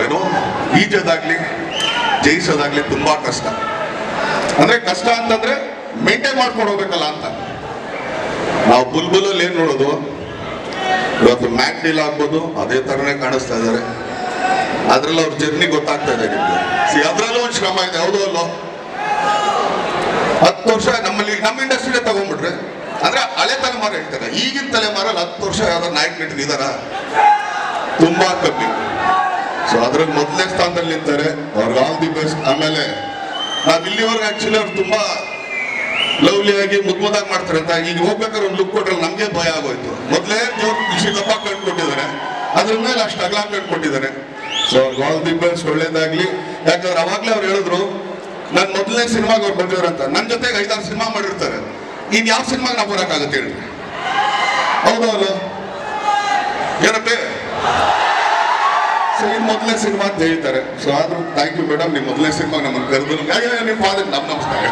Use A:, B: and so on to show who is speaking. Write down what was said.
A: ಏನು? ಈಜೋದಾಗ್ಲಿ, ಜಯಿಸೋದಾಗ್ಲಿ ತುಂಬಾ ಕಷ್ಟ. ಅಂದ್ರೆ ಕಷ್ಟ ಅಂತಂದ್ರೆ ಮೇಂಟೈನ್ ಮಾಡ್ಕೊಂಡು ಹೋಗ್ಬೇಕಲ್ಲ ಅಂತ. ನಾವು ಬುಲ್ಬುಲಲ್ಲಿ ಏನ್ ನೋಡೋದು? ಇವತ್ತು ಮ್ಯಾಕ್ ಡೀಲ್ ಆಗ್ಬೋದು, ಅದೇ ತರನೇ ಕಾಣಿಸ್ತಾ ಇದ್ದಾರೆ. ಅದ್ರಲ್ಲಿ ಅವ್ರ ಜರ್ನಿ ಗೊತ್ತಾಗ್ತಾ ಇದೆ ನಿಮ್ಗೆ. ಸಿ ಅದ್ರಲ್ಲೂ ಒಂದು ಶ್ರಮ ಇದೆ, ಹೌದು ಅಲ್ಲೋ? ಹತ್ತು ವರ್ಷ ನಮ್ಮಲ್ಲಿ, ನಮ್ಮ ಇಂಡಸ್ಟ್ರಿನೇ ತಗೊಂಡ್ಬಿಟ್ರೆ, ಅಂದ್ರೆ ಹಳೆ ತಲೆಮಾರು ಹೇಳ್ತಾರೆ, ಈಗಿನ ತಲೆಮಾರಲ್ಲಿ ಹತ್ತು ವರ್ಷ ಯಾವ್ದಾರು ನಾಯಕ ನಟರಿದಾರ? ತುಂಬಾ ಕಮ್ಮಿ. ಸೊ ಅದ್ರಲ್ಲಿ ಮೊದಲನೇ ಸ್ಥಾನದಲ್ಲಿ ನಿಂತಾರೆ ಅವ್ರಿಗೆ ಆಲ್ ದಿ ಬೆಸ್ಟ್. ಆಮೇಲೆ ನಾವ್ ಇಲ್ಲಿವರೆಗೆ ಆಕ್ಚುಲಿ ಅವ್ರು ತುಂಬಾ ಲವ್ಲಿ ಆಗಿ ಮುದ್ದಾಗಿ ಮಾಡ್ತಾರೆ ಅಂತ. ಈಗ ಹೋಗ್ಬೇಕಾದ್ರೆ ಒಂದು ಲುಕ್ ಕೊಟ್ರೆ ನಮ್ಗೆ ಭಯ ಆಗೋಯ್ತು. ಮೊದಲೇ ಖುಷಿ ದಪ್ಪ ಕಂಡುಕೊಟ್ಟಿದ್ದಾರೆ ಅದ್ರ ಮೇಲೆ ಅಷ್ಟು ಅಗಲ ಕಂಡುಕೊಟ್ಟಿದ್ದಾರೆ ಸೊ ಅವ್ರಿಗೆ ಆಲ್ ದಿ ಬೆಸ್ಟ್, ಒಳ್ಳೇದಾಗ್ಲಿ. ಯಾಕಂದ್ರೆ ಅವಾಗ್ಲೇ ಅವ್ರು ಹೇಳಿದ್ರು, ನನ್ ಮೊದಲನೇ ಸಿನಿಮಾಗೆ ಅವ್ರು ಅಂತ. ನನ್ನ ಜೊತೆಗೆ ಐದಾರು ಸಿನಿಮಾ ಮಾಡಿರ್ತಾರೆ. ಇನ್ ಯಾವ ಸಿನಿಮಾಗೆ ನಾವು ಬರೋಕ್ಕಾಗತ್ತೆ ಹೇಳಿ. ಹೌದು ಅಲ್ಲ ಏನಪ್ಪೆ ಸೊ ಇದು ಮೊದಲನೇ ಸಿನಿಮಾ ಅಂತ ಹೇಳ್ತಾರೆ. ಸೊ ಆದ್ರೂ ಥ್ಯಾಂಕ್ ಯು ಮೇಡಮ್ ನಿಮ್ಮ ಮೊದಲನೇ ಸಿನಿಮಾ ನಮ್ಮನ್ನು ಕರೆದು ನಿಮ್ಮ ಫಾದರ್ ನಮ್ಮ ನಮಸ್ಕಾರ.